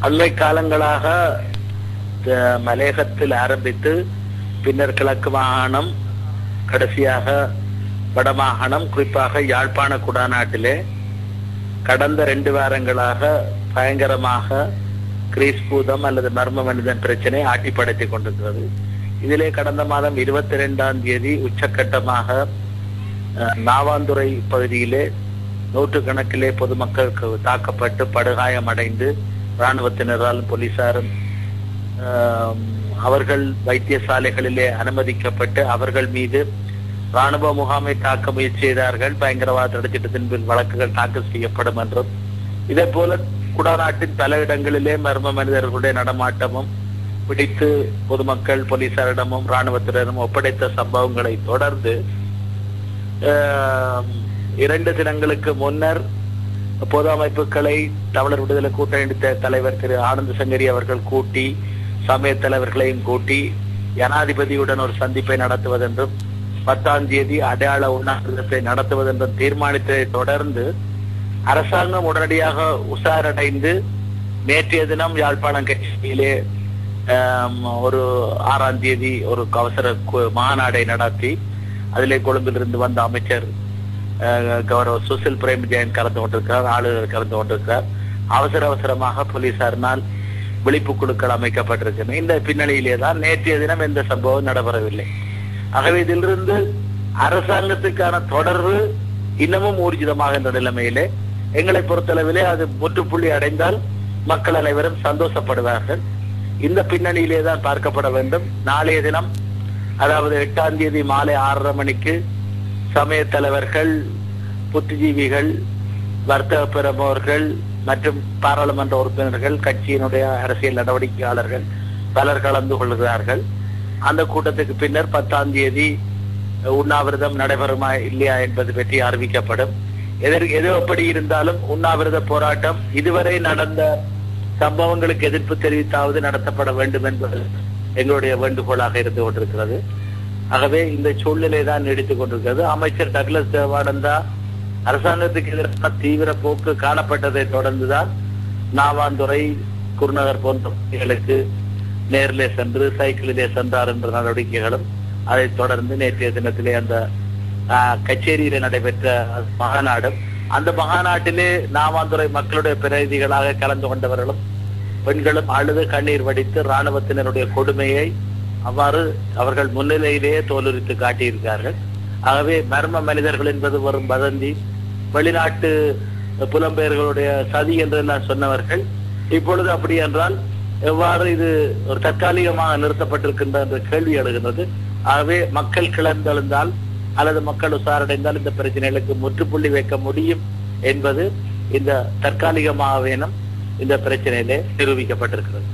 அண்மை காலங்களாக மலையகத்தில் ஆரம்பித்து பின்னர் கிழக்கு மாகாணம் கடைசியாக வடமாகாணம் குறிப்பாக யாழ்ப்பாண குடாநாட்டிலே கடந்த ரெண்டு வாரங்களாக பயங்கரமாக கிரீஸ் பூதம் அல்லது மர்ம மனிதன் பிரச்சனை ஆட்டிப்படைத்துக் கொண்டிருக்கிறது. இதிலே கடந்த மாதம் இருபத்தி ரெண்டாம் தேதி உச்சக்கட்டமாக அஹ், நாவாந்துறை பகுதியிலே நூற்றுக்கணக்கிலே பொதுமக்கள் தாக்கப்பட்டு தாக்கப்பட்டு படுகாயமடைந்து இராணுவத்தினராலும் போலீசாரும் அவர்கள் வைத்தியசாலைகளிலே அனுமதிக்கப்பட்டு அவர்கள் மீது ராணுவ முகாமை தாக்க முயற்சி செய்தார்கள். பயங்கரவாத தடை திட்டத்தின் வழக்குகள் தாக்கல் செய்யப்படும் என்றும் இதே போல குடாநாட்டின் பல இடங்களிலே மர்ம மனிதர்களுடைய நடமாட்டமும் பிடித்து பொதுமக்கள் போலீசாரிடமும் இராணுவத்தினரும் ஒப்படைத்த சம்பவங்களை தொடர்ந்து இரண்டு தினங்களுக்கு முன்னர் பொது அமைப்புகளை தமிழர் விடுதலை கூட்டணி தலைவர் திரு ஆனந்த சங்கரி அவர்கள் கூட்டி சமய தலைவர்களையும் கூட்டி ஜனாதிபதியுடன் ஒரு சந்திப்பை நடத்துவதென்றும் பத்தாம் தேதி அடையாள உண்ணாவிரதத்தை நடத்துவதென்றும் தீர்மானித்ததை தொடர்ந்து அரசாங்கம் உடனடியாக உஷாரடைந்து நேற்றைய தினம் யாழ்ப்பாணம் கட்சியிலே ஒரு ஆறாம் தேதி ஒரு அவசர கு- மாநாடை நடத்தி அதிலே கொழும்பிலிருந்து வந்த அமைச்சர் கௌரவ சுசில் பிரேம் ஜெயன் கலந்து கொண்டிருக்கிறார் ஆளுநர் கலந்து கொண்டிருக்கிறார். அவசர அவசரமாக போலீசாரினால் விழிப்பு குழுக்கள் அமைக்கப்பட்டிருக்கின்றன. இந்த பின்னணியிலே தான் நேற்றைய தினம் எந்த சம்பவம் நடைபெறவில்லை. ஆகவே இதிலிருந்து அரசாங்கத்துக்கான தொடர்பு இன்னமும் ஊர்ஜிதமாகின்ற நிலைமையிலே எங்களை பொறுத்தளவிலே அது முற்றுப்புள்ளி அடைந்தால் மக்கள் அனைவரும் சந்தோஷப்படுவார்கள். இந்த பின்னணியிலே தான் பார்க்கப்பட வேண்டும். நாளைய தினம் அதாவது எட்டாம் தேதி மாலை ஆறரை மணிக்கு சமய தலைவர்கள் புத்திஜீவிகள் வர்த்தக பிரமுகர்கள் மற்றும் பாராளுமன்ற உறுப்பினர்கள் கட்சியினுடைய அரசியல் நடவடிக்கையாளர்கள் பலர் கலந்து கொள்கிறார்கள். அந்த கூட்டத்துக்கு பின்னர் பத்தாம் தேதி உண்ணாவிரதம் நடைபெறுமா இல்லையா என்பது பற்றி அறிவிக்கப்படும். எதற்கு எது எப்படி இருந்தாலும் உண்ணாவிரத போராட்டம் இதுவரை நடந்த சம்பவங்களுக்கு எதிர்ப்பு தெரிவித்தாவது நடத்தப்பட வேண்டும் என்பது எங்களுடைய வேண்டுகோளாக இருந்து கொண்டிருக்கிறது. ஆகவே இந்த சூழ்நிலை தான் நீடித்துக் கொண்டிருக்கிறது. அமைச்சர் டக்ளஸ் தேவானந்தா அரசாங்கத்துக்கு எதிரான தீவிர போக்கு காணப்பட்டதை தொடர்ந்துதான் நாவாந்துறை குருநகர் போன்ற பகுதிகளுக்கு நேரிலே சென்று சைக்கிளிலே சென்றார் என்ற நடவடிக்கைகளும் அதைத் தொடர்ந்து நேற்றைய தினத்திலே அந்த ஆஹ், கச்சேரியிலே நடைபெற்ற மகாநாடும் அந்த மகாநாட்டிலே நாவாந்துறை மக்களுடைய பிரதிநிதிகளாக கலந்து கொண்டவர்களும் பெண்களும் அழுது கண்ணீர் வடித்து ராணுவத்தினருடைய கொடுமையை அவ்வாறு அவர்கள் முன்னிலையிலேயே தோலுரித்து காட்டியிருக்கார்கள் ஆகவே மர்ம மனிதர்கள் என்பது வரும் வதந்தி வெளிநாட்டு புலம்பெயர்களுடைய சதி என்றெல்லாம் சொன்னவர்கள் இப்பொழுது அப்படி என்றால் எவ்வாறு இது ஒரு தற்காலிகமாக நிறுத்தப்பட்டிருக்கின்ற என்ற கேள்வி எழுகின்றது. ஆகவே மக்கள் கிளர்ந்தெழுந்தால் அல்லது மக்கள் உசாரடைந்தால் இந்த பிரச்சனைகளுக்கு முற்றுப்புள்ளி வைக்க முடியும் என்பது இந்த தற்காலிகமாக வேணும் இந்த பிரச்சனையிலே நிரூபிக்கப்பட்டிருக்கிறது.